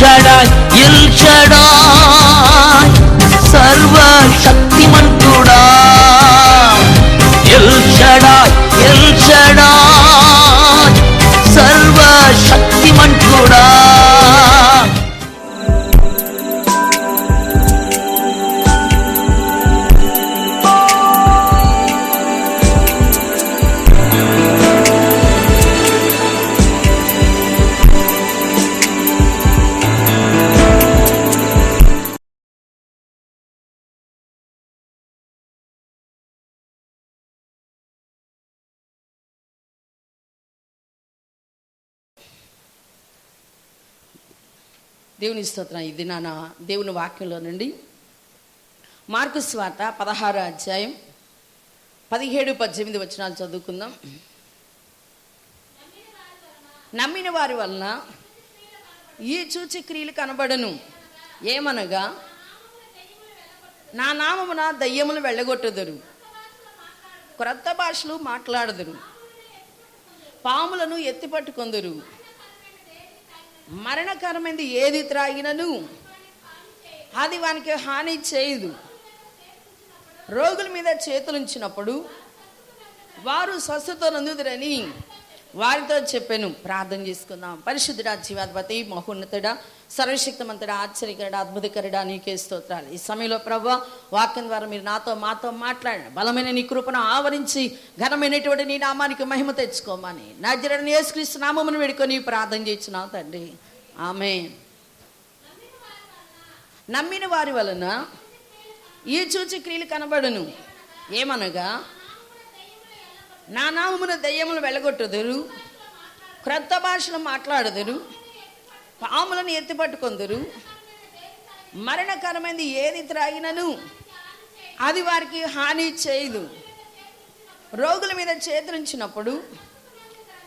ஷடாய் இல் ஷடாய் దేవుని స్తోత్రం ఇది నాన్న దేవుని వాక్యంలో నుండి. మార్కు స్వార్త పదహారు అధ్యాయం పదిహేడు పద్దెనిమిది వచనాలు చదువుకుందాం. నమ్మిన వారి వలన ఈ చూచి క్రియలు కనబడను. ఏమనగా నా నామమున దయ్యములు వెళ్ళగొట్టుదురు. క్రొత్త భాషలు మాట్లాడదురు. పాములను ఎత్తిపట్టుకొందురు. మరణకరమైనది ఏది త్రాగినను? అది వానికి హాని చేయదు. రోగుల మీద చేతులుంచినప్పుడు వారు స్వస్థత నందుదురని వారితో చెప్పాను ప్రార్థన చేసుకుందాం. పరిశుద్ధుడా జీవాధిపతి మహోన్నతుడా సర్వశక్తిమంతుడా ఆశ్చర్యకరుడా అద్భుతకరుడా నీకే స్తోత్రాలు. ఈ సమయంలో ప్రభా వాక్యం ద్వారా మీరు నాతో మాతో మాట్లాడిన బలమైన నీ కృపను ఆవరించి ఘనమైనటువంటి నీ నామానికి మహిమ తెచ్చుకోమని. నా జరని యేసుక్రీస్తు నామమును వేడుకొని ప్రార్థన చేసిన తండ్రి. ఆమె నమ్మిన వారి వలన ఈ చూచి క్రియలు కనబడును. ఏమనగా నా నామమున దయ్యములు వెళ్ళగొట్టుదురు క్రొత్త భాషలు మాట్లాడుదురు పాములను ఎత్తిపట్టుకొందురు మరణకరమైనది ఏది త్రాగినను? అది వారికి హాని చేయదు. రోగుల మీద చేతురించినప్పుడు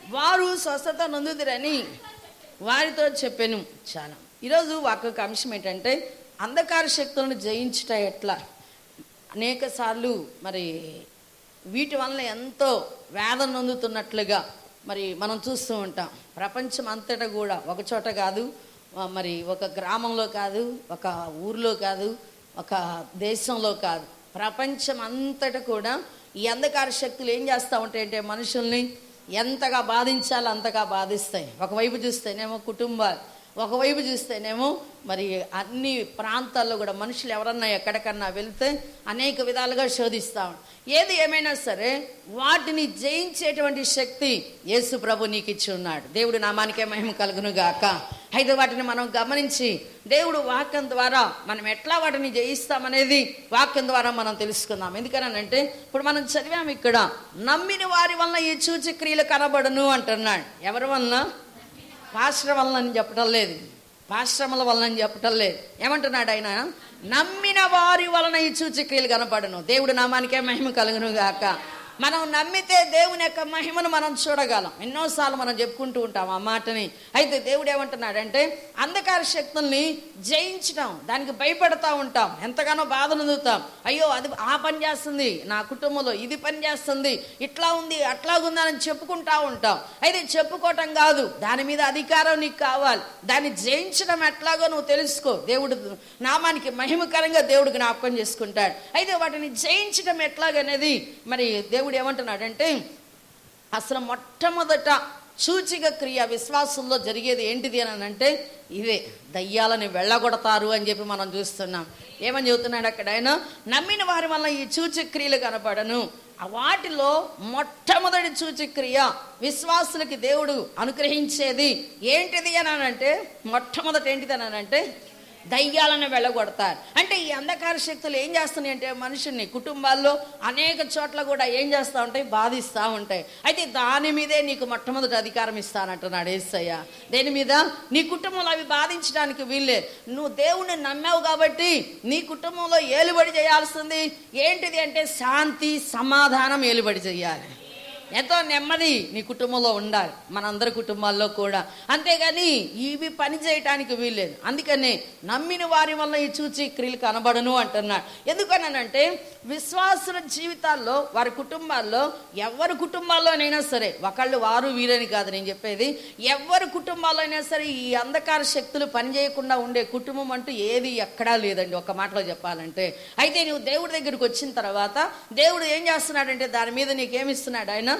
వారు స్వస్థత నొందుదురని వారితో చెప్పాను చాలా ఈరోజు వాక్యొక అంశం ఏంటంటే అంధకార శక్తులను జయించుట ఎట్లా? అనేక సార్లు మరి వీటి వలన ఎంతో వేదన నొందుతున్నట్లుగా మరి మనం చూస్తూ ఉంటాం. ప్రపంచం అంతటా కూడా ఒక చోట కాదు మరి ఒక గ్రామంలో కాదు ఒక ఊర్లో కాదు ఒక దేశంలో కాదు. ప్రపంచం అంతటా కూడా ఈ అంధకార శక్తులు ఏం చేస్తూ ఉంటాయంటే మనుషుల్ని ఎంతగా బాధించాలో అంతగా బాధిస్తాయి. ఒకవైపు చూస్తేనేమో కుటుంబాలు ఒకవైపు చూస్తేనేమో మరి అన్ని ప్రాంతాల్లో కూడా మనుషులు ఎవరన్నా ఎక్కడికన్నా వెళితే అనేక విధాలుగా శోధిస్తా ఏది ఏమైనా సరే వాటిని జయించేటువంటి శక్తి యేసు ప్రభు నీకు ఇచ్చి ఉన్నాడు. దేవుడు నామానికే మహిమ కలుగును గాక. అయితే వాటిని మనం గమనించి దేవుడు వాక్యం ద్వారా మనం ఎట్లా వాటిని జయిస్తామనేది వాక్యం ద్వారా మనం తెలుసుకుందాం. ఎందుకనంటే ఇప్పుడు మనం చదివాము ఇక్కడ నమ్మిన వారి వలన ఈ చూచి క్రియలు కనబడును అంటున్నాడు. ఎవరి వలన? పాశ్ర వలనని చెప్పటం లేదు. పాశ్రమల వలన అని చెప్పటం లేదు. ఏమంటున్నాడు ఆయన? నమ్మిన వారి వలన ఈ సూచక్రియలు కనపడను. దేవుడు నామానికే మహిమ కలుగును గాక మనం నమ్మితే దేవుని యొక్క మహిమను మనం చూడగలం. ఎన్నోసార్లు మనం చెప్పుకుంటూ ఉంటాం ఆ మాటని. అయితే దేవుడు ఏమంటున్నాడంటే అంధకార శక్తుల్ని జయించడం దానికి భయపడతా ఉంటాం. ఎంతగానో బాధ అందుతాం అయ్యో అది ఆ పని చేస్తుంది. నా కుటుంబంలో ఇది పని చేస్తుంది. ఇట్లా ఉంది అట్లా ఉందని చెప్పుకుంటా ఉంటాం. అయితే చెప్పుకోవటం కాదు. దాని మీద అధికారం నీకు కావాలి. దాన్ని జయించడం ఎట్లాగో నువ్వు తెలుసుకో. దేవుడు నామానికి మహిమకరంగా దేవుడు జ్ఞాపకం చేసుకుంటాడు. అయితే వాటిని జయించడం ఎట్లాగనేది మరి దేవుడు దేవుడు ఏమంటున్నాడంటే అసలు మొట్టమొదట సూచిక క్రియ విశ్వాసంలో జరిగేది ఏంటిది అని అంటే ఇదే దయ్యాలని వెళ్ళగొడతారు అని చెప్పి మనం చూస్తున్నాం. ఏమని చెబుతున్నాడు అక్కడ ఆయన? నమ్మిన వారి వల్ల ఈ సూచక్రియలు కనపడను. ఆ వాటిలో మొట్టమొదటి సూచక్రియ విశ్వాసులకి దేవుడు అనుగ్రహించేది ఏంటిది అని అంటే మొట్టమొదటి ఏంటిది అని అంటే దయ్యాలను వెళ్ళగొడతారు. అంటే ఈ అంధకార శక్తులు ఏం చేస్తున్నాయి అంటే మనుషుల్ని కుటుంబాల్లో అనేక చోట్ల కూడా ఏం చేస్తూ ఉంటాయి? బాధిస్తూ ఉంటాయి. అయితే దాని మీదే నీకు మొట్టమొదటి అధికారం ఇస్తానంటున్నాడు ఏసయ్య. దేని మీద? నీ కుటుంబంలో అవి బాధించడానికి వీళ్ళే నువ్వు దేవుణ్ణి నమ్మావు కాబట్టి నీ కుటుంబంలో ఏలుబడి చేయాల్సింది ఏంటిది అంటే శాంతి సమాధానం ఏలుబడి చేయాలి. ఎంతో నెమ్మది నీ కుటుంబంలో ఉండాలి. మనందరి కుటుంబాల్లో కూడా. అంతేగాని ఇవి పని చేయటానికి వీల్లేదు. అందుకనే నమ్మిన వారి వల్ల ఈ చూచి క్రియలు కనబడను అంటున్నాడు. ఎందుకనంటే విశ్వాసుల జీవితాల్లో వారి కుటుంబాల్లో ఎవరి కుటుంబాల్లోనైనా సరే ఒకళ్ళు వారు వీరని కాదు నేను చెప్పేది. ఎవరి కుటుంబాల్లో అయినా సరే ఈ అంధకార శక్తులు పనిచేయకుండా ఉండే కుటుంబం అంటూ ఏది ఎక్కడా లేదండి. ఒక మాటలో చెప్పాలంటే. అయితే నువ్వు దేవుడి దగ్గరికి వచ్చిన తర్వాత దేవుడు ఏం చేస్తున్నాడంటే దాని మీద నీకేమిస్తున్నాడు ఆయన?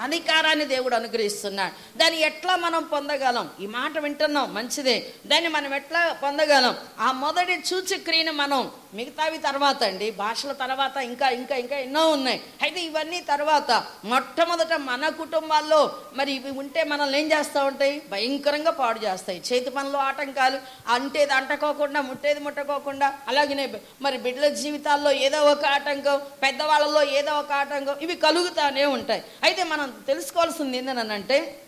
అధికారాన్ని దేవుడు అనుగ్రహిస్తున్నాడు. దాన్ని ఎట్లా మనం పొందగలం? ఈ మాట వింటున్నాం మంచిదే. దాన్ని మనం ఎట్లా పొందగలం? ఆ మొదటి సూచక్రియను మనం మిగతావి తర్వాత అండి భాషల తర్వాత ఇంకా ఇంకా ఇంకా ఎన్నో ఉన్నాయి. అయితే ఇవన్నీ తర్వాత మొట్టమొదట మన కుటుంబాల్లో మరి ఇవి ఉంటే మనల్ని ఏం చేస్తూ ఉంటాయి? భయంకరంగా పాడు చేస్తాయి. చేతి పనులు ఆటంకాలు అంటేది అంటకోకుండా ముట్టేది ముట్టకోకుండా అలాగనే మరి బిడ్డల జీవితాల్లో ఏదో ఒక ఆటంకం పెద్దవాళ్ళలో ఏదో ఒక ఆటంకం ఇవి కలుగుతానే ఉంటాయి. అయితే మనం తెలుసుకోవాల్సింది ఏంటనంటే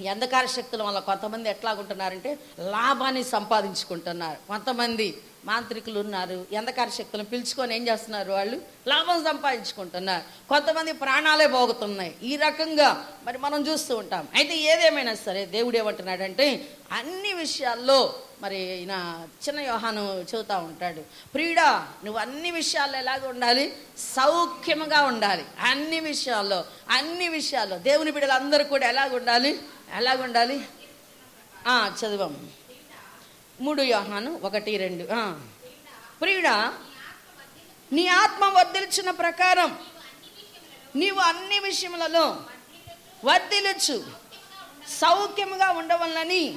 ఈ అంధకార శక్తుల వల్ల కొంతమంది ఎట్లాగుంటున్నారంటే లాభాన్ని సంపాదించుకుంటున్నారు. కొంతమంది మాంత్రికులు ఉన్నారు ఈ అంధకార శక్తులను పిలుచుకొని ఏం చేస్తున్నారు వాళ్ళు? లాభం సంపాదించుకుంటున్నారు. కొంతమంది ప్రాణాలే పోగుతున్నాయి. ఈ రకంగా మరి మనం చూస్తూ ఉంటాం. అయితే ఏదేమైనా సరే దేవుడు ఏమంటున్నాడంటే అన్ని విషయాల్లో మరి ఈయన చిన్న యోహాను చెబుతూ ఉంటాడు ప్రియుడా నువ్వు అన్ని విషయాల్లో ఎలాగ ఉండాలి? సౌఖ్యముగా ఉండాలి. అన్ని విషయాల్లో అన్ని విషయాల్లో. దేవుని బిడ్డలందరూ కూడా ఎలాగ ఉండాలి? ఎలాగ ఉండాలి? చదువాం. మూడు యోహాను ఒకటి రెండు. ప్రియుడా నీ ఆత్మ వర్ధిల్చిన ప్రకారం నీవు అన్ని విషయములలో వర్ధిల్చు సౌఖ్యముగా ఉండవలనని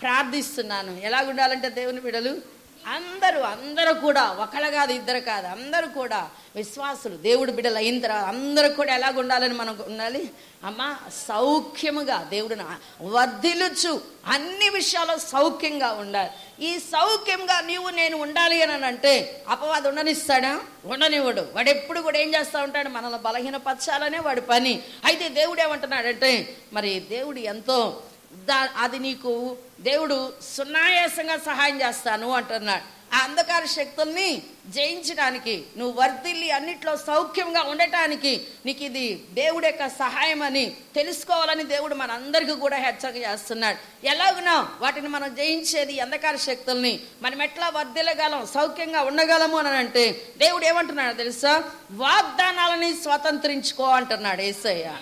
ప్రార్థిస్తున్నాను. ఎలా ఉండాలంటే దేవుని బిడలు? అందరూ అందరూ కూడా ఒకళ్ళ కాదు ఇద్దరు కాదు అందరూ కూడా విశ్వాసులు దేవుడు బిడ్డలు అయిన తర్వాత అందరూ కూడా ఎలాగ ఉండాలని మనం ఉండాలి? అమ్మ సౌఖ్యముగా దేవుడిని వర్ధిలుచు అన్ని విషయాల్లో సౌఖ్యంగా ఉండాలి. ఈ సౌఖ్యంగా నీవు నేను ఉండాలి అని అంటే అపవాదం ఉండనిస్తాడా? ఉండనివ్వడు. వాడు ఎప్పుడు కూడా ఏం చేస్తూ ఉంటాడు? మనల్ని బలహీనపరచాలనే వాడి పని. అయితే దేవుడు ఏమంటున్నాడంటే మరి దేవుడు ఎంతో అది నీకు దేవుడు సునాయాసంగా సహాయం చేస్తాను అంటున్నాడు. ఆ అంధకార శక్తుల్ని జయించడానికి నువ్వు వర్ధిల్లి అన్నిట్లో సౌఖ్యంగా ఉండటానికి నీకు ఇది దేవుడి యొక్క సహాయం అని తెలుసుకోవాలని దేవుడు మనందరికీ కూడా హెచ్చరిక చేస్తున్నాడు. ఎలాగునో వాటిని మనం జయించేది అంధకార శక్తుల్ని మనం ఎట్లా వర్ధిల్లగలం సౌఖ్యంగా ఉండగలము అని అంటే దేవుడు ఏమంటున్నాడు తెలుసా? వాగ్దానాలని స్వతంత్రించుకో అంటున్నాడు ఏసయ్య.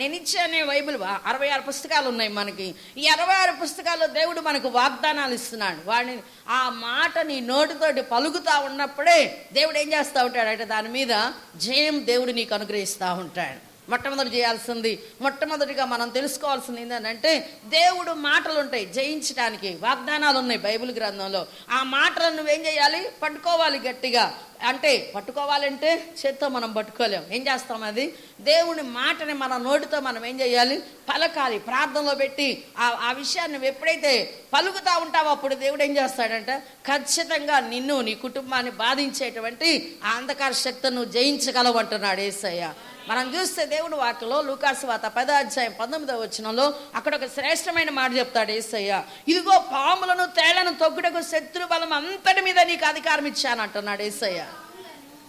నేను ఇచ్చానే బైబిల్ అరవై ఆరు పుస్తకాలు ఉన్నాయి మనకి. ఈ అరవై ఆరు పుస్తకాల్లో దేవుడు మనకు వాగ్దానాలు ఇస్తున్నాడు. వాడిని ఆ మాట నీ నోటితోటి పలుకుతా ఉన్నప్పుడే దేవుడు ఏం చేస్తూ ఉంటాడంటే దాని మీద జయం దేవుడు నీకు అనుగ్రహిస్తూ ఉంటాడు. మొట్టమొదటి చేయాల్సింది మొట్టమొదటిగా మనం తెలుసుకోవాల్సింది ఏంటంటే దేవుడు మాటలు ఉంటాయి జయించడానికి వాగ్దానాలు ఉన్నాయి బైబిల్ గ్రంథంలో. ఆ మాటలను నువ్వేం చేయాలి? పట్టుకోవాలి గట్టిగా. అంటే పట్టుకోవాలంటే చేత్తో మనం పట్టుకోలేం. ఏం చేస్తాం అది? దేవుని మాటని మన నోటితో మనం ఏం చేయాలి? పలకాలి ప్రార్థనలో పెట్టి ఆ ఆ విషయాన్ని నువ్వు ఎప్పుడైతే పలుకుతా ఉంటావో అప్పుడు దేవుడు ఏం చేస్తాడంటే? ఖచ్చితంగా నిన్ను నీ కుటుంబాన్ని బాధించేటువంటి ఆ అంధకార శక్తిని నువ్వు జయించగలవు అంటున్నాడు ఏసయ్య. మనం చూస్తే దేవుడు వాక్యలో లూకాసు వాత పదాధ్యాయం పంతొమ్మిదవ వచ్చినలో వచనంలో అక్కడ ఒక శ్రేష్టమైన మాట చెప్తాడు ఏసయ్య. ఇదిగో పాములను తేళ్ళను తొక్కుటకు శత్రు బలం అంతటి మీద నీకు అధికారం ఇచ్చాను అంటున్నాడు ఏసయ్య.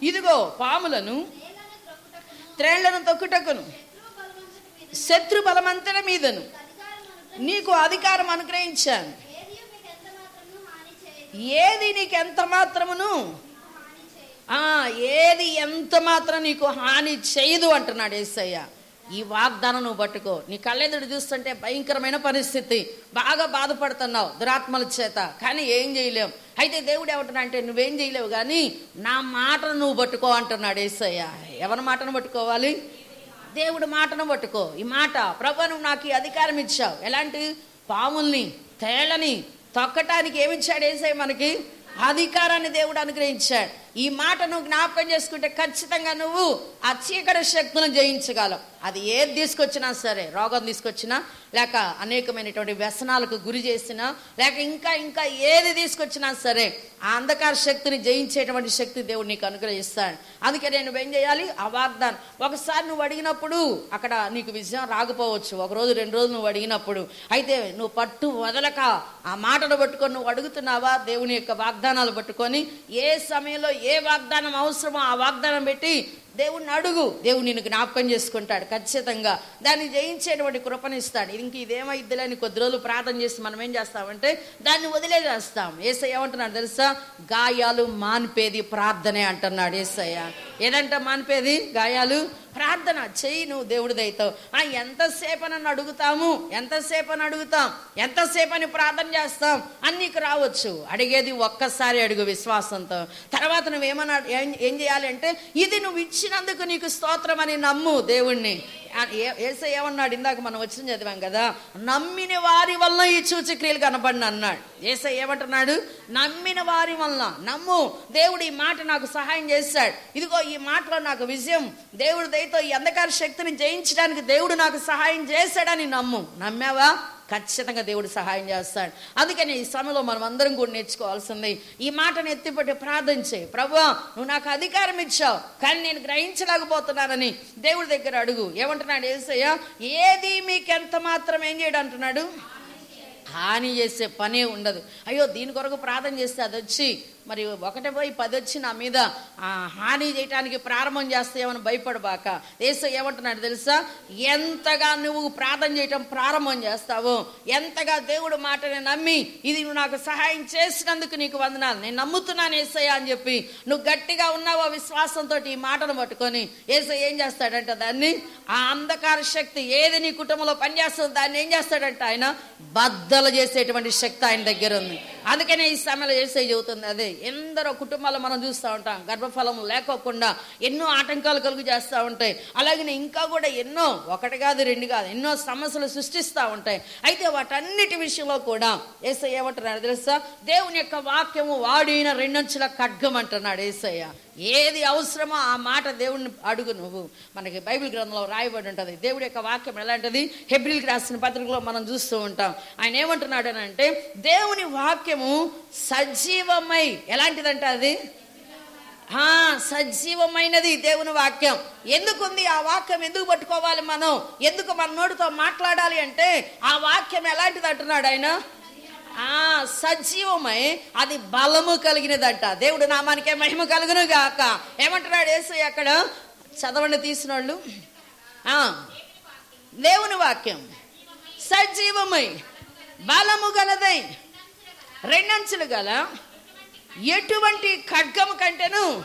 ఇదిగో పాములను త్రేళ్ళను తొక్కుటకును శత్రు బలమంతటి మీదను నీకు అధికారం అనుగ్రహించాను. ఏది నీకు ఎంత మాత్రమును ఏది ఎంత మాత్రం నీకు హాని చేయదు అంటున్నాడు ఏసయ్య. ఈ వాగ్దానం నువ్వు పట్టుకో. నీ కళ్ళెదుడు చూస్తుంటే భయంకరమైన పరిస్థితి. బాగా బాధపడుతున్నావు దురాత్మల చేత. కానీ ఏం చేయలేం. అయితే దేవుడు ఏమంటున్నా అంటే నువ్వేం చేయలేవు కానీ నా మాటను నువ్వు పట్టుకో అంటున్నాడు ఏసయ్య. ఎవరి మాటను పట్టుకోవాలి? దేవుడు మాటను పట్టుకో. ఈ మాట ప్రభు నువ్వు నాకు ఈ అధికారం ఇచ్చావు. ఎలాంటి? పాముల్ని తేళ్ళని తొక్కటానికి ఏమిచ్చాడు ఏసై మనకి? అధికారాన్ని దేవుడు అనుగ్రహించాడు. ఈ మాట నువ్వు జ్ఞాపకం చేసుకుంటే ఖచ్చితంగా నువ్వు ఆ చీకటి శక్తులను జయించగలవు. అది ఏది తీసుకొచ్చినా సరే రోగం తీసుకొచ్చినా లేక అనేకమైనటువంటి వ్యసనాలకు గురి చేసినా లేక ఇంకా ఇంకా ఏది తీసుకొచ్చినా సరే ఆ అంధకార శక్తిని జయించేటువంటి శక్తి దేవుడు నీకు అనుగ్రహిస్తాడు. అందుకే నేను ఏం చేయాలి? ఆ వాగ్దానం. ఒకసారి నువ్వు అడిగినప్పుడు అక్కడ నీకు విజయం రాకపోవచ్చు. ఒక రోజు రెండు రోజులు నువ్వు అడిగినప్పుడు. అయితే నువ్వు పట్టు వదలక ఆ మాటను పట్టుకొని నువ్వు అడుగుతున్నావా? దేవుని యొక్క వాగ్దానాలు పట్టుకొని ఏ సమయంలో ఏ వాగ్దానం అవసరమో ఆ వాగ్దానం పెట్టి దేవుణ్ణి అడుగు. దేవుడు నిన్ను జ్ఞాపకం చేసుకుంటాడు ఖచ్చితంగా. దాన్ని జయించేటువంటి కృపనిస్తాడు. ఇంక ఇదేమైద్దిలే అని కొద్ది రోజులు ప్రార్థన చేసి మనం ఏం చేస్తామంటే దాన్ని వదిలేసేస్తాం. ఏసయ్య ఏమంటున్నాడు తెలుసా? గాయాలు మాన్పేది ప్రార్థనే అంటున్నాడు ఏసయ్య. ఏదంట మాన్పేది? గాయాలు? ప్రార్థన. చేయి నువ్వు దేవుడి ఆ ఎంతసేపు అని అడుగుతాము? ఎంతసేపు అని అడుగుతాం? ఎంతసేపు అని ప్రార్థన చేస్తాం? అన్నీకు రావచ్చు. అడిగేది ఒక్కసారి అడుగు విశ్వాసంతో. తర్వాత నువ్వేమన్నా ఏం ఏం చేయాలి అంటే ఇది నువ్వు ఇచ్చి ఇచ్చినందుకు నీకు స్తోత్రం అని నమ్ము దేవుణ్ణి. ఏసై ఏమన్నాడు? ఇందాక మనం వచ్చిన చదివాం కదా నమ్మిన వారి వల్ల ఈ సూచక్రియలు కనపడిన అన్నాడు. ఏసై ఏమంటున్నాడు? నమ్మిన వారి వల్ల. నమ్ము దేవుడు ఈ మాట నాకు సహాయం చేశాడు. ఇదిగో ఈ మాటలో నాకు విజయం. దేవుడి దయతో ఈ అంధకార శక్తిని జయించడానికి దేవుడు నాకు సహాయం చేశాడని నమ్ము. నమ్మావా? ఖచ్చితంగా దేవుడు సహాయం చేస్తాడు. అందుకని ఈ సమయంలో మనం అందరం కూడా నేర్చుకోవాల్సింది ఈ మాటను ఎత్తిపట్టి ప్రార్థన చేయి. ప్రభా నువ్వు నాకు అధికారం ఇచ్చావు కానీ నేను గ్రహించలేకపోతున్నానని దేవుడి దగ్గర అడుగు. ఏమంటున్నాడు ఏసయ్య? ఏది మీకు ఎంత మాత్రం ఏం చేయడం? అంటున్నాడు. హాని చేసే పనే ఉండదు. అయ్యో దీని కొరకు ప్రార్థన చేస్తే అది వచ్చి మరి ఒకటి పోయి పది వచ్చి నా మీద ఆ, హాని చేయటానికి ప్రారంభం చేస్తాయేమని భయపడబాక. ఏసు ఏమంటున్నాడు తెలుసా? ఎంతగా నువ్వు ప్రార్థన చేయటం ప్రారంభం చేస్తావు ఎంతగా దేవుడు మాటని నమ్మి ఇది నువ్వు నాకు సహాయం చేసినందుకు నీకు వందనాలు. నేను నమ్ముతున్నాను ఏసయ్య అని చెప్పి నువ్వు గట్టిగా ఉన్నావో విశ్వాసంతో ఈ మాటను పట్టుకొని ఏసయ్య ఏం చేస్తాడంట దాన్ని? ఆ అంధకార శక్తి ఏది నీ కుటుంబంలో పనిచేస్తుందో దాన్ని ఏం చేస్తాడంట ఆయన? బద్దలు చేసేటువంటి శక్తి ఆయన దగ్గర ఉంది. అందుకనే ఈ సమయంలో ఏసై చెబుతుంది? అదే ఎందరో కుటుంబాలు మనం చూస్తూ ఉంటాం గర్భఫలం లేకోకుండా ఎన్నో ఆటంకాలు కలుగు చేస్తూ ఉంటాయి. అలాగే ఇంకా కూడా ఎన్నో ఒకటి కాదు రెండు కాదు ఎన్నో సమస్యలు సృష్టిస్తూ ఉంటాయి. అయితే వాటన్నిటి విషయంలో కూడా ఏసై ఏమంటున్నాడు తెలుసా? దేవుని యొక్క వాక్యము వాడిన రెండంచుల ఖడ్గం అంటున్నాడు ఏసయ్య ఏది అవసరమో ఆ మాట దేవుడిని అడుగు నువ్వు. మనకి బైబిల్ గ్రంథంలో రాయబడి ఉంటుంది. దేవుడి యొక్క వాక్యం ఎలాంటిది? హెబ్రిల్కి రాసిన పత్రికలో మనం చూస్తూ ఉంటాం. ఆయన ఏమంటున్నాడు అని అంటే దేవుని వాక్యము సజీవమై ఎలాంటిదంట అది? సజీవమైనది దేవుని వాక్యం. ఎందుకుంది? ఆ వాక్యం ఎందుకు పట్టుకోవాలి మనం? ఎందుకు మన నోటితో మాట్లాడాలి అంటే ఆ వాక్యం ఎలాంటిది అంటున్నాడు ఆయన? సజీవమై అది బలము కలిగినదంట. దేవుడు నామానికే మహిమ కలుగును గాక. ఏమంటున్నాడు యేసు అక్కడ? చదవండి తీసిన వాళ్ళు దేవుని వాక్యం. సజీవమై బలము గలదై రెండంచులు గల ఎటువంటి ఖడ్గము కంటేను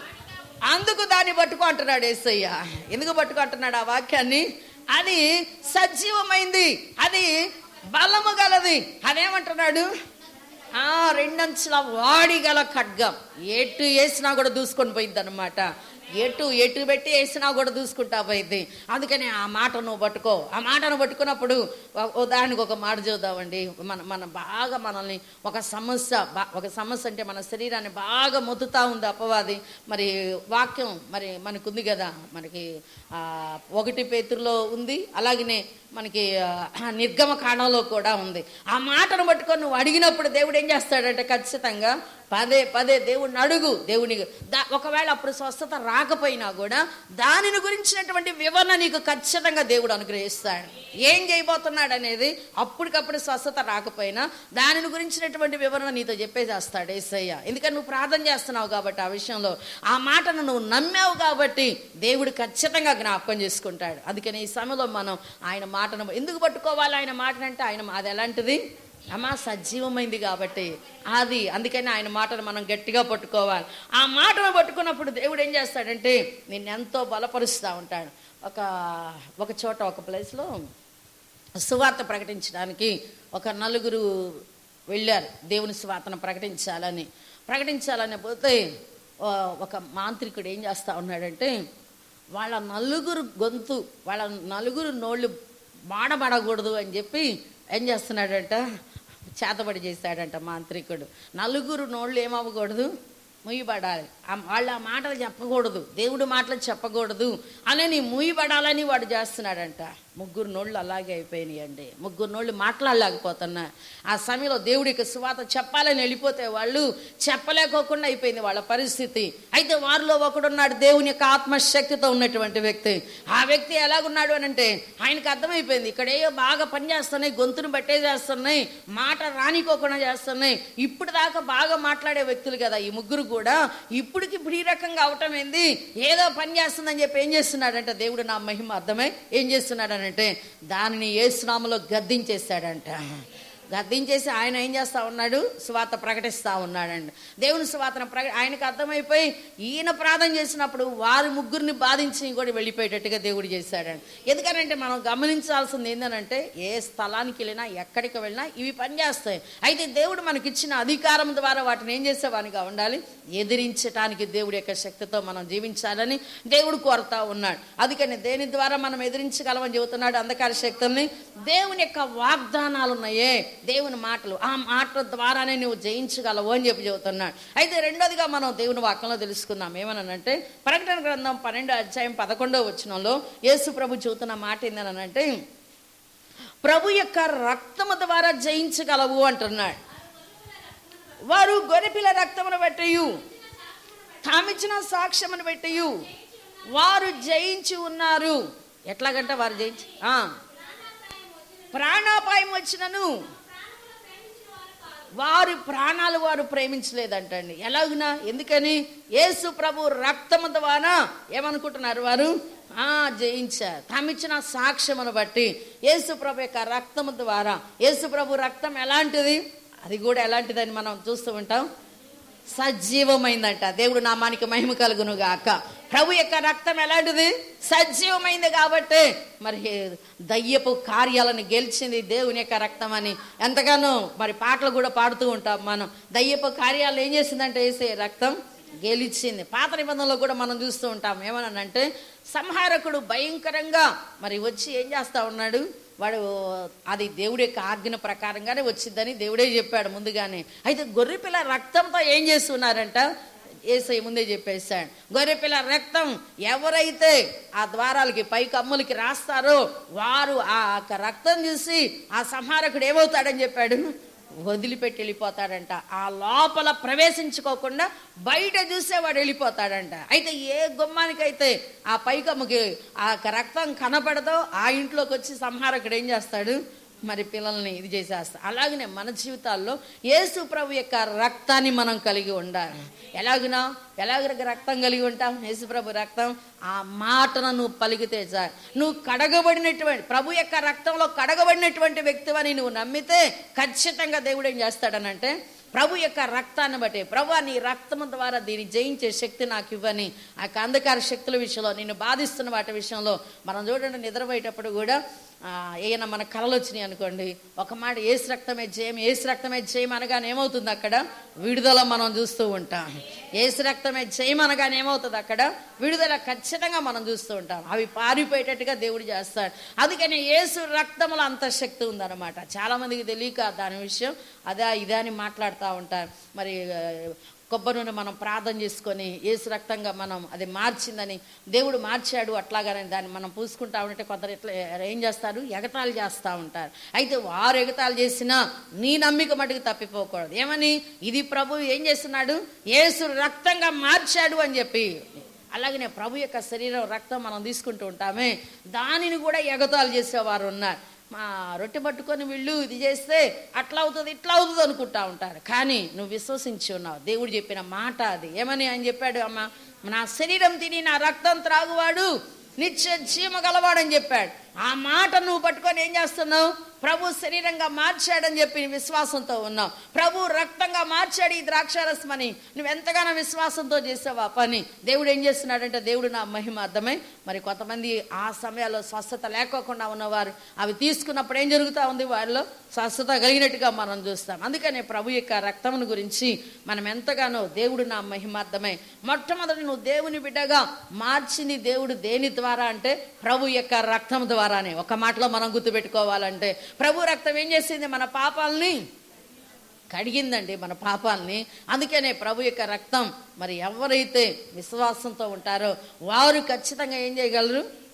అందుకు దాన్ని పట్టుకుంటున్నాడు ఏసయ్య. ఎందుకు పట్టుకుంటున్నాడు ఆ వాక్యాన్ని? అది సజీవమైంది అది బలము గలది. అదేమంటున్నాడు? ఆ రెండంచుల వాడి గల ఖడ్గం. ఎటు వేసినా కూడా దూసుకొని పోయింది అనమాట ఎటు ఎటు పెట్టి వేసినా కూడా దూసుకుంటా పోయింది. అందుకని ఆ మాటను పట్టుకో. ఆ మాటను పట్టుకున్నప్పుడు దానికి ఒక మాట చూద్దామండి. మన మన బాగా మనల్ని ఒక సమస్య ఒక సమస్య అంటే మన శరీరాన్ని బాగా మొత్తుతా ఉంది అపవాది. మరి వాక్యం మరి మనకుంది కదా. మనకి ఒకటి పేతుల్లో ఉంది. అలాగనే మనకి నిర్గమ కాణంలో కూడా ఉంది. ఆ మాటను పట్టుకొని నువ్వు అడిగినప్పుడు దేవుడు ఏం చేస్తాడంటే ఖచ్చితంగా పదే పదే దేవుడిని అడుగు దేవుని దా ఒకవేళ అప్పుడు స్వస్థత రాకపోయినా కూడా దానిని గురించినటువంటి వివరణ నీకు ఖచ్చితంగా దేవుడు అనుగ్రహిస్తాడు. ఏం చేయబోతున్నాడు అనేది అప్పటికప్పుడు స్వస్థత రాకపోయినా దానిని గురించినటువంటి వివరణ నీతో చెప్పేసేస్తాడు ఏసయ్య. ఎందుకని నువ్వు ప్రార్థన చేస్తున్నావు కాబట్టి ఆ విషయంలో ఆ మాటను నువ్వు నమ్మావు కాబట్టి దేవుడు ఖచ్చితంగా జ్ఞాపకం చేసుకుంటాడు. అందుకని ఈ సమయంలో మనం ఆయన మాటను ఎందుకు పట్టుకోవాలి? ఆయన మాటనంటే ఆయన అది ఎలాంటిది? అమ్మ సజీవమైంది కాబట్టి. అది అందుకని ఆయన మాటను మనం గట్టిగా పట్టుకోవాలి. ఆ మాటను పట్టుకున్నప్పుడు దేవుడు ఏం చేస్తాడంటే నేను ఎంతో బలపరుస్తూ ఉంటాడు. ఒక ఒక చోట ఒక ప్లేస్లో సువార్త ప్రకటించడానికి ఒక నలుగురు వెళ్ళారు. దేవుని సువార్తను ప్రకటించాలని. ప్రకటించాలని పోతే ఒక మాంత్రికుడు ఏం చేస్తూ ఉన్నాడంటే వాళ్ళ నలుగురు గొంతు వాళ్ళ నలుగురు నోళ్ళు మాడబడకూడదు అని చెప్పి ఏం చేస్తున్నాడంట చేతబడి చేశాడంట మాంత్రికుడు. నలుగురు నోళ్ళు ఏమవ్వకూడదు? ముయ్యబడాలి. వాళ్ళు ఆ మాటలు చెప్పకూడదు. దేవుడు మాటలు చెప్పకూడదు. అని ముయ్యబడాలని వాడు చేస్తున్నాడంట. ముగ్గురు నోళ్ళు అలాగే అయిపోయినాయండి. ముగ్గురు నోళ్ళు మాట్లాడలేకపోతున్నా. ఆ సమయంలో దేవుడికి సువాత చెప్పాలని వెళ్ళిపోతే వాళ్ళు చెప్పలేకోకుండా అయిపోయింది వాళ్ళ పరిస్థితి. అయితే వారిలో ఒకడున్నాడు దేవుని యొక్క ఆత్మశక్తితో ఉన్నటువంటి వ్యక్తి. ఆ వ్యక్తి ఎలాగున్నాడు అని అంటే ఆయనకు అర్థమైపోయింది. ఇక్కడ ఏయో బాగా పనిచేస్తున్నాయి గొంతును బట్టే చేస్తున్నాయి మాట రానికోకుండా చేస్తున్నాయి. ఇప్పుడు దాకా బాగా మాట్లాడే వ్యక్తులు కదా ఈ ముగ్గురు కూడా. ఇప్పటికి ఇప్పుడు ఈ రకంగా అవటం ఏంది? ఏదో పని చేస్తుందని చెప్పి ఏం చేస్తున్నాడంటే దేవుడు? నా మహిమ అర్థమై ఏం చేస్తున్నాడని చేశాడంటే దానిని ఏసునామలో గద్దించేశాడంట. గద్దించేసి ఆయన ఏం చేస్తూ ఉన్నాడు? స్వాత ప్రకటిస్తూ ఉన్నాడండి. దేవుని స్వాతన ప్రక ఆయనకు అర్థమైపోయి ఈయన ప్రార్థన చేసినప్పుడు వారి ముగ్గురిని బాధించి కూడా వెళ్ళిపోయేటట్టుగా దేవుడు చేశాడండి. ఎందుకనంటే మనం గమనించాల్సింది ఏంటంటే ఏ స్థలానికి వెళ్ళినా ఎక్కడికి వెళ్ళినా ఇవి పనిచేస్తాయి. అయితే దేవుడు మనకి ఇచ్చిన అధికారం ద్వారా వాటిని ఏం చేసేవానిగా ఉండాలి? ఎదిరించటానికి దేవుడి యొక్క శక్తితో మనం జీవించాలని దేవుడు కోరుతా ఉన్నాడు. అందుకని దేని ద్వారా మనం ఎదిరించగలమని చెబుతున్నాడు? అంధకార శక్తుల్ని. దేవుని యొక్క వాగ్దానాలు ఉన్నాయే దేవుని మాటలు. ఆ మాటల ద్వారానే నువ్వు జయించగలవు అని చెప్పి చెబుతున్నాడు. అయితే రెండోదిగా మనం దేవుని వాక్యంలో తెలుసుకుందాం. ఏమనంటే ప్రకటన గ్రంథం పన్నెండో అధ్యాయం పదకొండో వచ్చినంలో యేసు ప్రభు చెబుతున్న మాట ఏందనంటే ప్రభు యొక్క రక్తము ద్వారా జయించగలవు అంటున్నాడు. వారు గొర్రెపిల్ల రక్తమును బట్టియు తామిచ్చిన సాక్ష్యమును బట్టియు వారు జయించి ఉన్నారు. ఎట్లాగంటే వారు జయించి ప్రాణాపాయం వచ్చినను వారి ప్రాణాలు వారు ప్రేమించలేదంటండి. ఎలాగునా? ఎందుకని? యేసు ప్రభు రక్తం ద్వారా ఏమనుకుంటున్నారు వారు? ఆ జయించారు. తమిచ్చిన సాక్ష్యమును బట్టి యేసు ప్రభు యొక్క రక్తము ద్వారా. యేసు ప్రభు రక్తం ఎలాంటిది? అది కూడా ఎలాంటిదని మనం చూస్తూ ఉంటాం. సజీవమైందంట. దేవుడు నామానికి మహిమ కలుగును గాక ప్రభు యొక్క రక్తం ఎలాంటిది? సజీవమైంది కాబట్టి. మరి దయ్యపు కార్యాలను గెలిచింది దేవుని యొక్క రక్తం అని ఎంతగానో మరి పాటలు కూడా పాడుతూ ఉంటాం మనం. దయ్యపు కార్యాలు ఏం చేసిందంటే వేసే రక్తం గెలిచింది. పాత నిబంధనలో కూడా మనం చూస్తూ ఉంటాం. ఏమనంటే సంహారకుడు భయంకరంగా మరి వచ్చి ఏం చేస్తా ఉన్నాడు? వాడు అది దేవుడి యొక్క ఆజ్ఞ ప్రకారంగానే వచ్చిందని దేవుడే చెప్పాడు ముందుగానే. అయితే గొర్రెపిల్ల రక్తంతో ఏం చేస్తున్నారంట? ఏసై ముందే చెప్పేశాడు. గొర్రెపిల్ల రక్తం ఎవరైతే ఆ ద్వారాలకి పై కమ్ములకి రాస్తారో వారు ఆ యొక్క రక్తం చూసి ఆ సంహారకుడు ఏమవుతాడని చెప్పాడు? వదిలిపెట్టి వెళ్ళిపోతాడంట ఆ లోపల ప్రవేశించుకోకుండా బయట చూసేవాడు వెళ్ళిపోతాడంట. అయితే ఏ గుమ్మానికైతే ఆ పైకమ్మకి ఆ రక్తం కనపడదో ఆ ఇంట్లోకి వచ్చి సంహారకుడు ఏం చేస్తాడు? మరి పిల్లల్ని ఇది చేసేస్తాం. అలాగనే మన జీవితాల్లో యేసు ప్రభు యొక్క రక్తాన్ని మనం కలిగి ఉండాలి. ఎలాగునా? ఎలాగ రక్తం కలిగి ఉంటాం యేసుప్రభు రక్తం ఆ మాటను నువ్వు పలికితే సార్ నువ్వు కడగబడినటువంటి ప్రభు యొక్క రక్తంలో కడగబడినటువంటి వ్యక్తివని నువ్వు నమ్మితే ఖచ్చితంగా దేవుడు ఏం చేస్తాడనంటే ప్రభు యొక్క రక్తాన్ని బట్టి ప్రభు నీ రక్తం ద్వారా దీన్ని జయించే శక్తి నాకు ఇవ్వని ఆ యొక్క అంధకార శక్తుల విషయంలో నేను బాధిస్తున్న వాటి విషయంలో మనం చూడండి నిద్రపోయేటప్పుడు కూడా ఏమైనా మన కళలు వచ్చినాయి అనుకోండి. ఒక మాట ఏసు రక్తమే జయం ఏసు రక్తమే జయం అనగానే ఏమవుతుంది అక్కడ? విడుదల మనం చూస్తూ ఉంటాం. ఏసు రక్తమే జయం అనగానే ఏమవుతుంది అక్కడ? విడుదల ఖచ్చితంగా మనం చూస్తూ ఉంటాం. అవి పారిపోయేటట్టుగా దేవుడు చేస్తాడు. అందుకని ఏసు రక్తంలో అంత శక్తి ఉందన్నమాట. చాలామందికి తెలియక దాని విషయం. అదే ఇదా అని మాట్లాడుతూ ఉంటారు. మరి కొబ్బరి నూనె మనం ప్రార్థన చేసుకొని ఏసు రక్తంగా మనం అది మార్చిందని దేవుడు మార్చాడు అట్లాగానే దాన్ని మనం పూసుకుంటా ఉంటే కొందరు ఎట్లా ఏం చేస్తారు? ఎగతాళి చేస్తూ ఉంటారు. అయితే వారు ఎగతాళి చేసినా నీ నమ్మిక మటుకు తప్పిపోకూడదు. ఏమని? ఇది ప్రభు ఏం చేస్తున్నాడు? ఏసు రక్తంగా మార్చాడు అని చెప్పి. అలాగనే ప్రభు యొక్క శరీరం రక్తం మనం తీసుకుంటూ ఉంటామే. దానిని కూడా ఎగతాలు చేసేవారు ఉన్నారు. మా రొట్టె పట్టుకొని వీళ్ళు ఇది చేస్తే అట్లా అవుతుంది ఇట్లా అవుతుంది అనుకుంటా ఉంటారు. కానీ నువ్వు విశ్వసించి ఉన్నావు. దేవుడు చెప్పిన మాట అది. ఏమని ఆయన చెప్పాడు అమ్మ నా శరీరం తిని నా రక్తం త్రాగువాడు నిత్య జీమ గలవాడని చెప్పాడు. ఆ మాట నువ్వు పట్టుకొని ఏం చేస్తున్నావు? ప్రభు శరీరంగా మార్చాడని చెప్పి విశ్వాసంతో ఉన్నావు. ప్రభు రక్తంగా మార్చాడు ఈ ద్రాక్షారసమని. నువ్వు ఎంతగానో విశ్వాసంతో చేసావు ఆ పని. దేవుడు ఏం చేస్తున్నాడంటే దేవుడు నా మహిమ అర్థమై మరి కొంతమంది ఆ సమయాల్లో స్వస్థత లేకోకుండా ఉన్నవారు అవి తీసుకున్నప్పుడు ఏం జరుగుతూ ఉంది? వారిలో స్వస్థత కలిగినట్టుగా మనం చూస్తాం. అందుకనే ప్రభు యొక్క రక్తమును గురించి మనం ఎంతగానో దేవుడు నా మహిమార్థమై మొట్టమొదటి నువ్వు దేవుని బిడ్డగా మార్చింది దేవుడు దేని ద్వారా అంటే ప్రభు యొక్క రక్తం ద్వారా. ద్వారానే. ఒక మాటలో మనం గుర్తుపెట్టుకోవాలంటే ప్రభు రక్తం ఏం చేసింది మన పాపాలని? కడిగిందండి మన పాపాలని. అందుకనే ప్రభు యొక్క రక్తం మరి ఎవరైతే విశ్వాసంతో ఉంటారో వారు ఖచ్చితంగా ఏం చేయగలరు?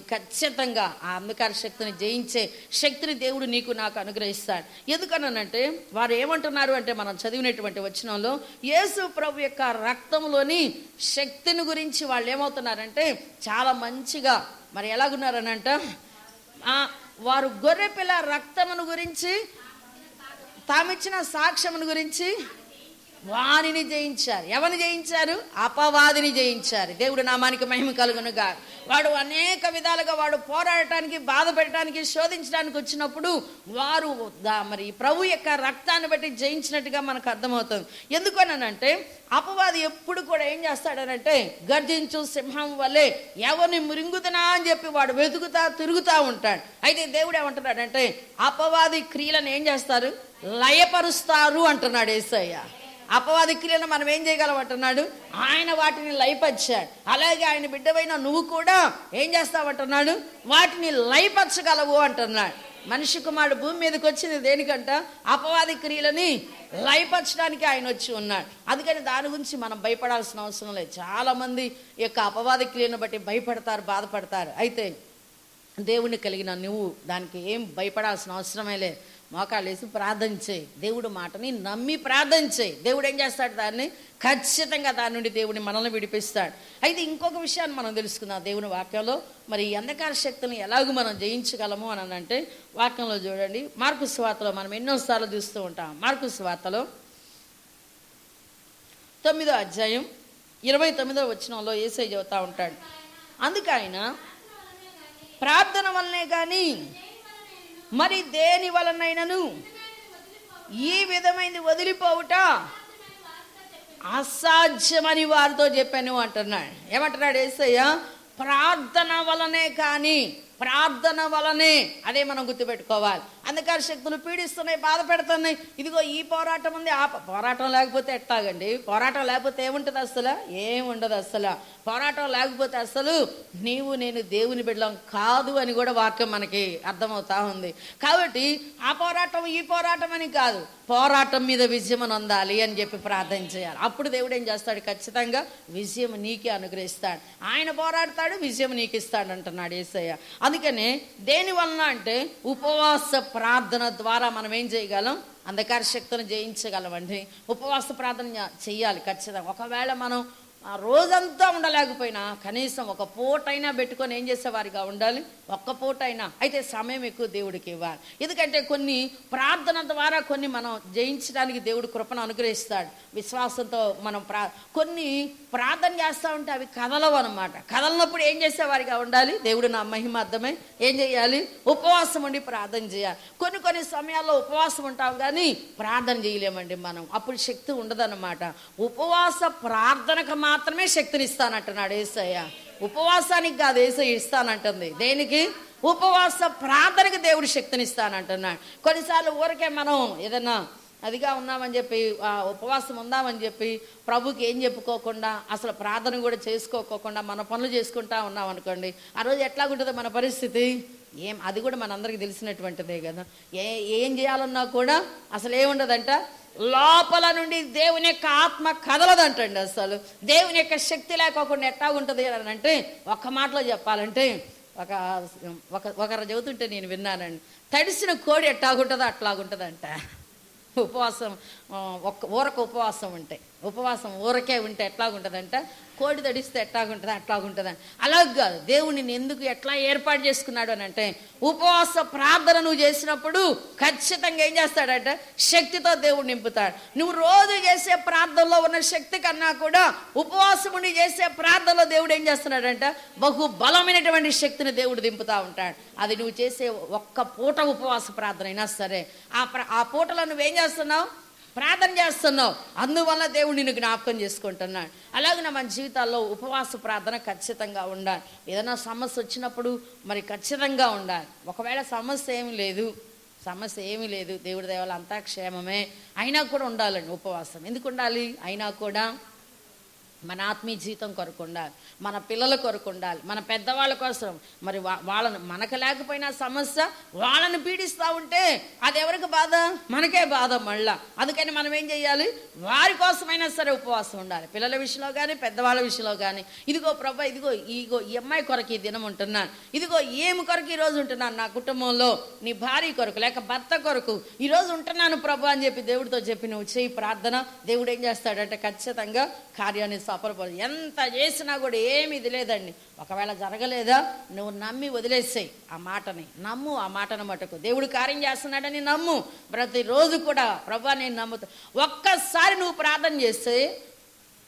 ఖచ్చితంగా ఆ అంధకార శక్తిని జయించే శక్తిని దేవుడు నీకు నాకు అనుగ్రహిస్తాడు. ఎందుకనంటే వారు ఏమంటున్నారు అంటే మనం చదివినటువంటి వచనంలో యేసు ప్రభు యొక్క రక్తంలోని శక్తిని గురించి వాళ్ళు ఏమవుతున్నారంటే చాలా మంచిగా మరి ఎలాగున్నారనంట? వారు గొర్రెపిల్ల రక్తమును గురించి తామిచ్చిన సాక్ష్యమును గురించి వాణిని జయించారు. ఎవరిని జయించారు? అపవాదిని జయించారు. దేవుడు నామానికి మహిమ కలుగునుగా. వాడు అనేక విధాలుగా వాడు పోరాడటానికి బాధ పెట్టడానికి శోధించడానికి వచ్చినప్పుడు వారు దా- మరి ప్రభు యొక్క రక్తాన్ని బట్టి జయించినట్టుగా మనకు అర్థమవుతుంది. ఎందుకనంటే అపవాది ఎప్పుడు కూడా ఏం చేస్తాడనంటే గర్జించు సింహం వల్లే ఎవరిని మురింగుతున్నా అని చెప్పి వాడు వెతుకుతా తిరుగుతూ ఉంటాడు. అయితే దేవుడు ఏమంటున్నాడంటే అపవాది క్రియలను ఏం చేస్తారు? లయపరుస్తారు అంటున్నాడు ఏసయ్య. అపవాది క్రియను మనం ఏం చేయగలమంటున్నాడు ఆయన వాటిని లయపరిచాడు. అలాగే ఆయన బిడ్డవైన నువ్వు కూడా ఏం చేస్తావంటున్నాడు వాటిని లయపరచగలవు అంటున్నాడు మనిషి కుమారుడు భూమి మీదకి వచ్చింది దేనికంట? అపవాది క్రియలని లయపరచడానికి ఆయన వచ్చి ఉన్నాడు. అందుకని దాని గురించి మనం భయపడాల్సిన అవసరం లేదు. చాలామంది ఈ యొక్క అపవాది క్రియను బట్టి భయపడతారు బాధపడతారు. అయితే దేవుని కలిగిన నువ్వు దానికి ఏం భయపడాల్సిన అవసరమే లేదు. మోకాళ్ళేసి ప్రార్థన చేయి. దేవుడు మాటని నమ్మి ప్రార్థన చేయి. దేవుడు ఏం చేస్తాడు దాన్ని? ఖచ్చితంగా దాని నుండి దేవుని మనల్ని విడిపిస్తాడు. అయితే ఇంకొక విషయాన్ని మనం తెలుసుకుందాం దేవుని వాక్యంలో. మరి ఈ అంధకార శక్తిని ఎలాగో మనం జయించగలము అని అంటే వాక్యంలో చూడండి. మార్కు స్వాతలో మనం ఎన్నోసార్లు చూస్తూ ఉంటాం. మార్కు స్వాతలో తొమ్మిదో అధ్యాయం ఇరవై తొమ్మిదో వచనంలో ఏసై చెబుతా ఉంటాడు. అందుకైనా ప్రార్థన వల్లనే కానీ మరి దేని వలనైనను? ఈ విధమైనది వదిలిపోవుట అసాధ్యమని వారితో చెప్పాను అంటున్నాడు. ఏమంటున్నాడు ఏసయ్య? ప్రార్థన వలనే కానీ ప్రార్థన వలనే అదే మనం గుర్తుపెట్టుకోవాలి. అంధకార శక్తులు పీడిస్తున్నాయి బాధ పెడుతున్నాయి. ఇదిగో ఈ పోరాటం ఉంది. ఆ పోరాటం లేకపోతే ఎట్లాగండి పోరాటం లేకపోతే ఏముంటుంది అసలు ఏముండదు అసలు పోరాటం లేకపోతే అసలు నీవు నేను దేవుని బిడ్డలం కాదు అని కూడా వాక్యం మనకి అర్థమవుతా ఉంది. కాబట్టి ఆ పోరాటం ఈ పోరాటం అని కాదు. పోరాటం మీద విజయం అందాలి అని చెప్పి ప్రార్థన చేయాలి. అప్పుడు దేవుడు ఏం చేస్తాడు? ఖచ్చితంగా విజయం నీకే అనుగ్రహిస్తాడు. ఆయన పోరాడతాడు విజయం నీకు ఇస్తాడు అంటున్నాడు ఏసయ్య. అందుకని దేని వలన అంటే ఉపవాస ప్రార్థన ద్వారా మనం ఏం చేయగలం? అంధకార శక్తులను జయించగలమండి. ఉపవాస ప్రార్థన చేయాలి ఖచ్చితంగా. ఒకవేళ మనం ఆ రోజంతా ఉండలేకపోయినా కనీసం ఒక పూటైనా పెట్టుకొని ఏం చేసేవారిగా ఉండాలి? ఒక్క పూట అయినా అయితే సమయం ఎక్కువ దేవుడికి ఇవ్వాలి. ఎందుకంటే కొన్ని ప్రార్థన ద్వారా కొన్ని మనం జయించడానికి దేవుడు కృపను అనుగ్రహిస్తాడు. విశ్వాసంతో మనం ప్రా కొన్ని ప్రార్థన చేస్తూ ఉంటే అవి కదలవు అనమాట కదలనప్పుడు ఏం చేసేవారిగా ఉండాలి? దేవుడు నా మహిమ అర్థమై ఏం చేయాలి? ఉపవాసం ఉండి ప్రార్థన చేయాలి. కొన్ని కొన్ని సమయాల్లో ఉపవాసం ఉంటాం కానీ ప్రార్థన చేయలేమండి మనం. అప్పుడు శక్తి ఉండదన్నమాట. ఉపవాస ప్రార్థనకు మాత్రమే శక్తిని ఇస్తానంటున్నాడు ఏసయ్య. ఉపవాసానికి కాదు ఏసయ్య ఇస్తానంటుంది. దేనికి? ఉపవాస ప్రార్థనకు దేవుడు శక్తిని ఇస్తానంటున్నాడు కొన్నిసార్లు ఊరికే మనం ఏదన్నా అదిగా ఉన్నామని చెప్పి ఉపవాసం ఉందామని చెప్పి ప్రభుకి ఏం చెప్పుకోకుండా అసలు ప్రార్థన కూడా చేసుకోకోకుండా మన పనులు చేసుకుంటా ఉన్నాం అనుకోండి. ఆ రోజు ఎట్లాగుంటుంది మన పరిస్థితి? ఏం అది కూడా మనందరికీ తెలిసినటువంటిదే కదా. ఏ ఏం చేయాలన్నా కూడా అసలు ఏముండదంట? లోపల నుండి దేవుని యొక్క ఆత్మ కదలదంటండి అసలు. దేవుని యొక్క శక్తి లేకోకుండా ఎట్టా ఉంటుంది అని అంటే ఒక్క మాటలో చెప్పాలంటే ఒక ఒక ఒకరు చెబుతుంటే నేను విన్నానండి. తడిసిన కోడి ఎట్టాగుంటుందో అట్లాగుంటుందంట. ఉపవాసం ఒక ఒక్క ఊరక ఉపవాసం ఉంటే ఉపవాసం ఊరకే ఉంటే ఎట్లాగుంటుందంట? కోడి తడిస్తే ఎట్లాగుంటుంది? అట్లాగుంటుంది? అలాగ కాదు. దేవుడిని ఎందుకు ఎట్లా ఏర్పాటు చేసుకున్నాడు అని అంటే ఉపవాస ప్రార్థన నువ్వు చేసినప్పుడు ఖచ్చితంగా ఏం చేస్తాడంటే? శక్తితో దేవుడు నింపుతాడు. నువ్వు రోజు చేసే ప్రార్థనలో ఉన్న శక్తి కన్నా కూడా ఉపవాసముని చేసే ప్రార్థనలో దేవుడు ఏం చేస్తున్నాడంటే? బహు బలమైనటువంటి శక్తిని దేవుడు దింపుతా ఉంటాడు. అది నువ్వు చేసే ఒక్క పూట ఉపవాస ప్రార్థన అయినా సరే. ఆ ఆ పూటలో నువ్వేం చేస్తున్నావు? ప్రార్థన చేస్తున్నావు. అందువల్ల దేవుడు నిన్ను జ్ఞాపకం చేసుకుంటున్నాడు. అలాగే మన జీవితాల్లో ఉపవాస ప్రార్థన ఖచ్చితంగా ఉండాలి. ఏదైనా సమస్య వచ్చినప్పుడు మరి ఖచ్చితంగా ఉండాలి. ఒకవేళ సమస్య ఏమి లేదు సమస్య ఏమీ లేదు దేవుడి దేవాలంతా క్షేమమే. అయినా కూడా ఉండాలండి ఉపవాసం. ఎందుకు ఉండాలి? అయినా కూడా మన ఆత్మీయ జీవితం కొరకు ఉండాలి మన పిల్లల కొరకు ఉండాలి మన పెద్దవాళ్ళ కోసం మరి వా- వాళ్ళని మనకు లేకపోయినా సమస్య వాళ్ళని పీడిస్తూ ఉంటే అది ఎవరికి బాధ? మనకే బాధ మళ్ళా. అందుకని మనం ఏం చేయాలి వారి కోసమైనా సరే ఉపవాసం ఉండాలి. పిల్లల విషయంలో కానీ పెద్దవాళ్ళ విషయంలో కానీ ఇదిగో ప్రభా ఇదిగో ఇదిగో ఈ అమ్మాయి కొరకు ఈ దినం ఉంటున్నాను. ఇదిగో ఏమి కొరకు ఈరోజు ఉంటున్నాను? నా కుటుంబంలో నీ భార్య కొరకు లేక భర్త కొరకు ఈరోజు ఉంటున్నాను ప్రభు అని చెప్పి దేవుడితో చెప్పి నువ్వు చేయి ప్రార్థన. దేవుడు ఏం చేస్తాడంటే ఖచ్చితంగా కార్యాన్ని సఫలపడు ఎంత చేసినా కూడా ఏమి ఇది లేదండి. ఒకవేళ జరగలేదా నువ్వు నమ్మి వదిలేసాయి ఆ మాటని. నమ్ము ఆ మాటను మటుకు. దేవుడు కార్యం చేస్తున్నాడని నమ్ము. ప్రతిరోజు కూడా ప్రభా నేను నమ్ముతా. ఒక్కసారి నువ్వు ప్రార్థన చేస్తే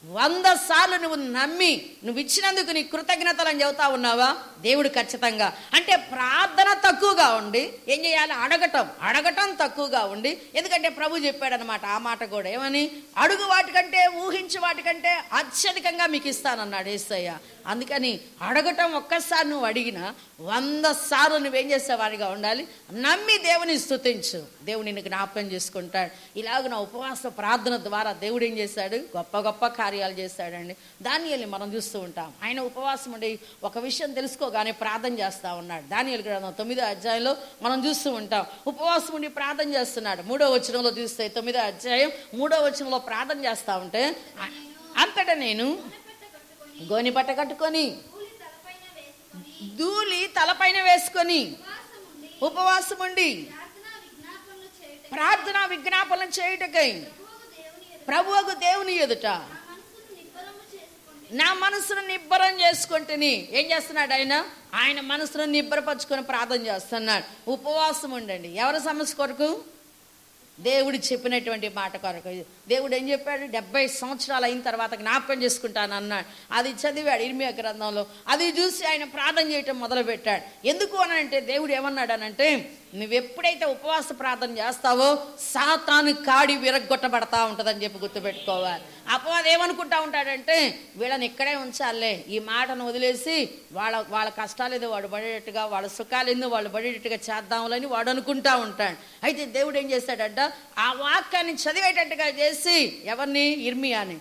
వంద సార్లు నువ్వు నమ్మి నువ్వు ఇచ్చినందుకు నీ కృతజ్ఞతలు అని చెబుతా ఉన్నావా? దేవుడు ఖచ్చితంగా. అంటే ప్రార్థన తక్కువగా ఉండి ఏం చేయాలి? అడగటం అడగటం తక్కువగా ఉండి ఎందుకంటే ప్రభు చెప్పాడనమాట ఆ మాట కూడా ఏమని? అడుగు వాటికంటే ఊహించు వాటికంటే అత్యధికంగా మీకు ఇస్తానన్నాడు ఏసయ్య. అందుకని అడగటం ఒక్కసారి నువ్వు అడిగినా వంద సార్లు నువ్వేం చేసేవాడిగా ఉండాలి? నమ్మి దేవుని స్థుతించు దేవుని నిన్ను జ్ఞాపకం చేసుకుంటాడు. ఇలాగ నా ఉపవాస ప్రార్థన ద్వారా దేవుడు ఏం చేశాడు? గొప్ప గొప్ప కార్యాలు చేశాడండి. దానియల్ని మనం చూస్తూ ఉంటాం. ఆయన ఉపవాసం ఉండి ఒక విషయం తెలుసుకోగానే ప్రార్థన చేస్తూ ఉన్నాడు. దానియలు గ్రంథం తొమ్మిదో అధ్యాయంలో మనం చూస్తూ ఉంటాం. ఉపవాసం ఉండి ప్రార్థన చేస్తున్నాడు. మూడో వచనంలో చూస్తే తొమ్మిదో అధ్యాయం మూడో వచనంలో ప్రార్థన చేస్తూ ఉంటే అంతటా నేను గోని పట్ట కట్టుకొని. ధూళి తలపైన వేసుకొని. ఉపవాసం ఉండి ప్రార్థన విజ్ఞాపన చేయుటకై. ప్రభువుకు దేవుని ఎదుట. నా మనసును నిబ్బరం చేసుకుంటుని. ఏం చేస్తున్నాడు ఆయన? ఆయన మనసును నిబ్బరపరుచుకొని ప్రార్థన చేస్తున్నాడు. ఉపవాసం ఉండండి ఎవరి సమస్య కొరకు? దేవుడు చెప్పినటువంటి మాట కొరకు. దేవుడు ఏం చెప్పాడు? డెబ్బై సంవత్సరాలు అయిన తర్వాత జ్ఞాపకం చేసుకుంటాను అన్నాడు. అది చదివాడు ఇర్మియా గ్రంథంలో. అది చూసి ఆయన ప్రార్థన చేయటం మొదలు పెట్టాడు ఎందుకు అని అంటే దేవుడు ఏమన్నాడు అనంటే నువ్వు ఎప్పుడైతే ఉపవాస ప్రార్థన చేస్తావో సాతాను కాడి విరగ్గొట్టబడతా ఉంటుందని చెప్పి గుర్తుపెట్టుకోవాలి. అపవాదం ఏమనుకుంటా ఉంటాడంటే వీళ్ళని ఇక్కడే ఉంచాలే. ఈ మాటను వదిలేసి వాళ్ళ వాళ్ళ కష్టాలు ఏదో వాడు పడేటట్టుగా వాళ్ళ సుఖాలు ఏందో వాళ్ళు పడేటట్టుగా చేద్దాములని వాడు అనుకుంటా ఉంటాడు. అయితే దేవుడు ఏం చేశాడంట ఆ వాక్యాన్ని చదివేటట్టుగా చేసి ఎవరిని? ఇర్మియాని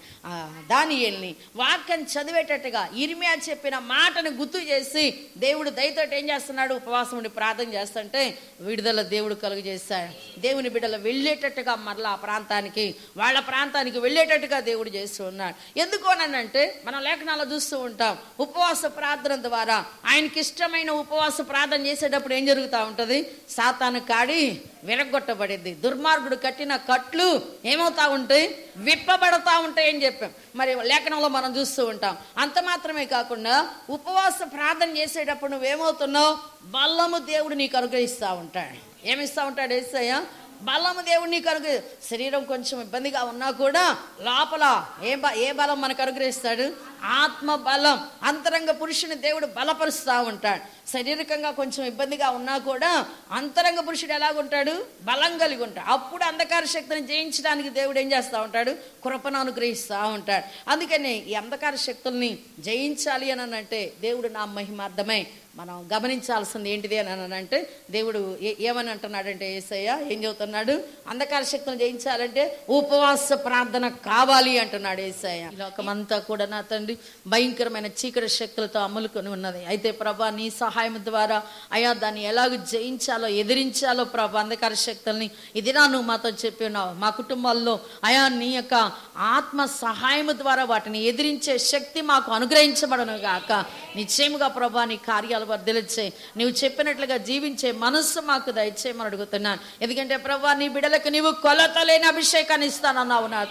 దానియల్ని. వాక్యాన్ని చదివేటట్టుగా ఇర్మియా చెప్పిన మాటను గుర్తు చేసి దేవుడు దయతోటి ఏం చేస్తున్నాడు? ఉపవాసం ఉండి ప్రార్థన చేస్తుంటే విడుదల దేవుడు కలుగు చేశాడు దేవుని బిడ్డలు వెళ్ళేటట్టుగా మరలా ఆ ప్రాంతానికి వాళ్ళ ప్రాంతానికి వెళ్ళేటట్టుగా దేవుడు చేస్తూ ఉన్నాడు. ఎందుకోనంటే మనం లేఖనాలు చూస్తూ ఉంటాం ఉపవాస ప్రార్థన ద్వారా ఆయనకి ఇష్టమైన ఉపవాస ప్రార్థన చేసేటప్పుడు ఏం జరుగుతూ ఉంటుంది? సాతాను కాడి విరగొట్టబడింది దుర్మార్గుడు కట్టిన కట్లు ఏమవుతా ఉంటాయి? విప్పబడతా ఉంటాయి అని చెప్పాం. మరి లేఖనంలో మనం చూస్తూ ఉంటాం. అంత మాత్రమే కాకుండా ఉపవాస ప్రార్థన చేసేటప్పుడు నువ్వేమవుతున్నావు? బల్లము దేవుడు నీకు అనుగ్రహిస్తూ ఉంటాడు. ఏమిస్తూ ఉంటాడు ఏసయ్య? బలము దేవుడు నీకు అనుగ్రహ శరీరం కొంచెం ఇబ్బందిగా ఉన్నా కూడా లోపల ఏ బ ఏ బలం మనకు అనుగ్రహిస్తాడు? ఆత్మ బలం అంతరంగ పురుషుని దేవుడు బలపరుస్తూ ఉంటాడు. శారీరకంగా కొంచెం ఇబ్బందిగా ఉన్నా కూడా అంతరంగ పురుషుడు ఎలాగుంటాడు? బలం కలిగి ఉంటాడు. అప్పుడు అంధకార శక్తిని జయించడానికి దేవుడు ఏం చేస్తూ ఉంటాడు? కృపను అనుగ్రహిస్తూ ఉంటాడు. అందుకని ఈ అంధకార శక్తుల్ని జయించాలి అని అంటే దేవుడు నా మహిమార్థమై మనం గమనించాల్సింది ఏంటిది అని అంటే దేవుడు ఏ- ఏమని అంటున్నాడంటే ఏసయ్య ఏం చెబుతున్నాడు అంధకార శక్తులను జయించాలంటే ఉపవాస ప్రార్థన కావాలి అంటున్నాడు ఏసయ్య. లోకమంతా కూడా నా తండ్రి భయంకరమైన చీకటి శక్తులతో అమ్ములుకొని ఉన్నది. అయితే ప్రభా నీ సహాయం ద్వారా అయా దాన్ని ఎలాగ జయించాలో ఎదిరించాలో ప్రభా అంధకార శక్తుల్ని ఇది నా నువ్వు మాతో చెప్పి ఉన్నావు. మా కుటుంబాల్లో అయా నీ యొక్క ఆత్మ సహాయం ద్వారా వాటిని ఎదిరించే శక్తి మాకు అనుగ్రహించబడను గాక. నిశ్చయముగా ప్రభా నీ కార్యాలు వర్ధిలిచ్చే నువ్వు చెప్పినట్లుగా జీవించే మనస్సు మాకు దయచేయమని అడుగుతున్నాను. ఎందుకంటే ప్రభా నీ బిడలకు నీవు కొలత లేని అభిషేకాన్ని ఇస్తానన్నావు నా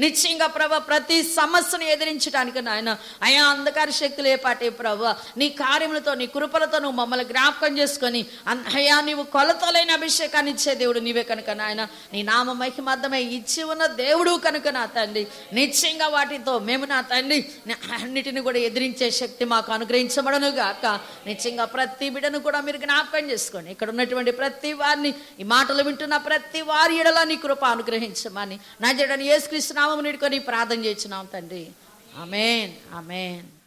నిశ్చయంగా ప్రభా ప్రతి సమస్యను ఎదిరించడానికి నాయన అయా అంధకార శక్తులు ఏ పాటే ప్రభు? నీ కార్యములతో నీ కృపలతో నువ్వు మమ్మల్ని జ్ఞాపకం చేసుకొని అన్- నీవు కొలతలైన అభిషేకాన్ని ఇచ్చే దేవుడు నీవే కనుక నాయన. నీ నామ మహిమార్థమై ఇచ్చి ఉన్న దేవుడు కనుక నా తండ్రి. నిశ్చయంగా వాటితో మేము నా తండ్రి. అన్నిటిని కూడా ఎదిరించే శక్తి మాకు అనుగ్రహించబడను గాక. నిశ్చయంగా ప్రతి బిడను కూడా మీరు జ్ఞాపకం చేసుకోండి ఇక్కడ ఉన్నటువంటి ప్రతి వారిని ఈ మాటలు వింటున్న ప్రతి వారి ఎడలా నీ కృప అనుగ్రహించమని నా జడని ఏసుక్రీస్తు నామము నీడుకొని ప్రార్థన చేస్తున్నాం తండ్రి. Amén, amén.